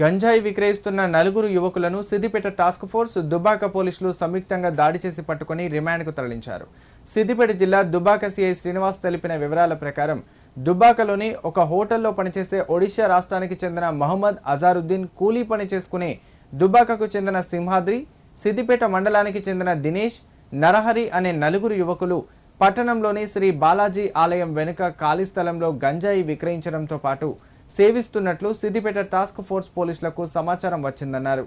గంజాయి విక్రయిస్తున్న నలుగురు యువకులను సిద్దిపేట టాస్క్ ఫోర్స్ దుబాక పోలీసులు సంయుక్తంగా దాడి చేసి పట్టుకుని రిమాండ్కు తరలించారు. సిద్దిపేట జిల్లా దుబాక సిఐ శ్రీనివాస్ తెలిపిన వివరాల ప్రకారం దుబాకలోని ఒక హోటల్లో పనిచేసే ఒడిశా రాష్ట్రానికి చెందిన మహమ్మద్ అజారుద్దీన్ కూలీ పని చేసుకునే దుబాకకు చెందిన సింహాద్రి సిద్దిపేట మండలానికి చెందిన దినేష్ నరహరి అనే నలుగురు యువకులు పట్టణంలోని శ్రీ బాలాజీ ఆలయం వెనుక ఖాళీ స్థలంలో గంజాయి విక్రయించడంతో పాటు సేవిస్తున్నట్లు సిద్దిపేట టాస్క్ ఫోర్స్ పోలీసులకు సమాచారం వచ్చిందన్నారు.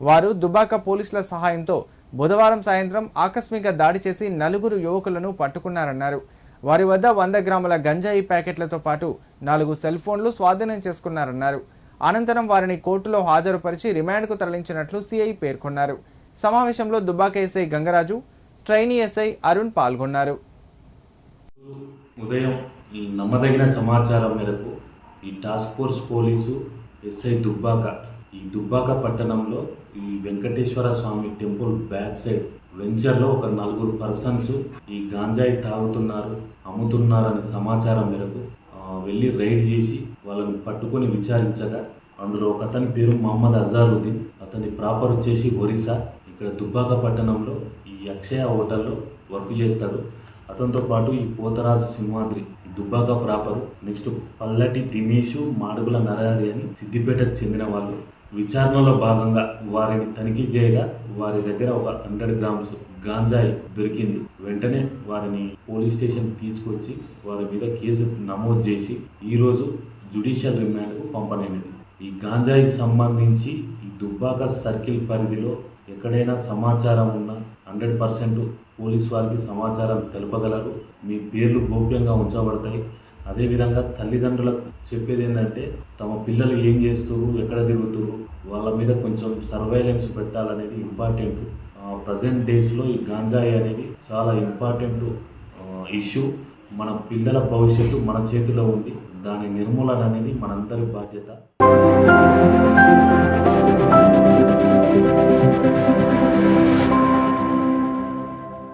వారు దుబాక పోలీసుల సహాయంతో బుధవారం సాయంత్రం ఆకస్మిక దాడి చేసి నలుగురు యువకులను పట్టుకున్నారన్నారు. వారి వద్ద వంద గ్రాముల గంజాయి ప్యాకెట్లతో పాటు నాలుగు సెల్ ఫోన్లు స్వాధీనం చేసుకున్నారన్నారు. అనంతరం వారిని కోర్టులో హాజరుపరిచి రిమాండ్కు తరలించినట్లు సిఐ పేర్కొన్నారు. సమావేశంలో Dubbaka SI Gangaraju trainee SI Arun పాల్గొన్నారు. ఉదయం నమ్మదగిన సమాచారం మేరకు ఈ task force police SI Dubbaka. ఈ దుబ్బాక పట్టణంలో ఈ Venkateswara Swamy temple back side వెంచర్లో ఒక నలుగురు పర్సన్స్ ఈ గాంజాయి తాగుతున్నారు అమ్ముతున్నారనే సమాచారం మేరకు వెళ్ళి రైడ్ చేసి వాళ్ళని పట్టుకొని విచారించగా అందులో ఒక అతని పేరు మహమ్మద్ అజారుద్దీన్ అతని ప్రాపర్ వచ్చేసి ఒరిస్సా. ఇక్కడ దుబ్బాక పట్టణంలో ఈ అక్షయ హోటల్లో వర్క్ చేస్తాడు. అతనితో పాటు ఈ పోతరాజు సింహాద్రి దుబ్బాక ప్రాపరు నెక్స్ట్ పల్లటి దినేషు మాడుగుల నరహరి అని సిద్దిపేటకు చెందిన వాళ్ళు. విచారణలో భాగంగా వారిని తనిఖీ చేయగా వారి దగ్గర ఒక హండ్రెడ్ గ్రామ్స్ గాంజాయి దొరికింది. వెంటనే వారిని పోలీస్ స్టేషన్ తీసుకొచ్చి వారి మీద కేసు నమోదు చేసి ఈరోజు జుడిషియల్ రిమాండ్కు పంపనైనది ఈ గాంజాయికి సంబంధించి ఈ దుబ్బాక సర్కిల్ పరిధిలో ఎక్కడైనా సమాచారం ఉన్నా హండ్రెడ్ పర్సెంట్ పోలీస్ వారికి సమాచారం తెలపగలరు. మీ పేర్లు గోప్యంగా ఉంచబడతాయి. అదేవిధంగా తల్లిదండ్రులకు చెప్పేది ఏంటంటే తమ పిల్లలు ఏం చేస్తారు ఎక్కడ తిరుగుతారు వాళ్ళ మీద కొంచెం సర్వైలెన్స్ పెట్టాలనేది ఇంపార్టెంట్. ప్రజెంట్ డేస్లో ఈ గాంజాయి అనేది చాలా ఇంపార్టెంట్ ఇష్యూ. మన పిల్లల భవిష్యత్తు మన చేతిలో ఉంది. దాని నిర్మూలన అనేది మనందరి బాధ్యత.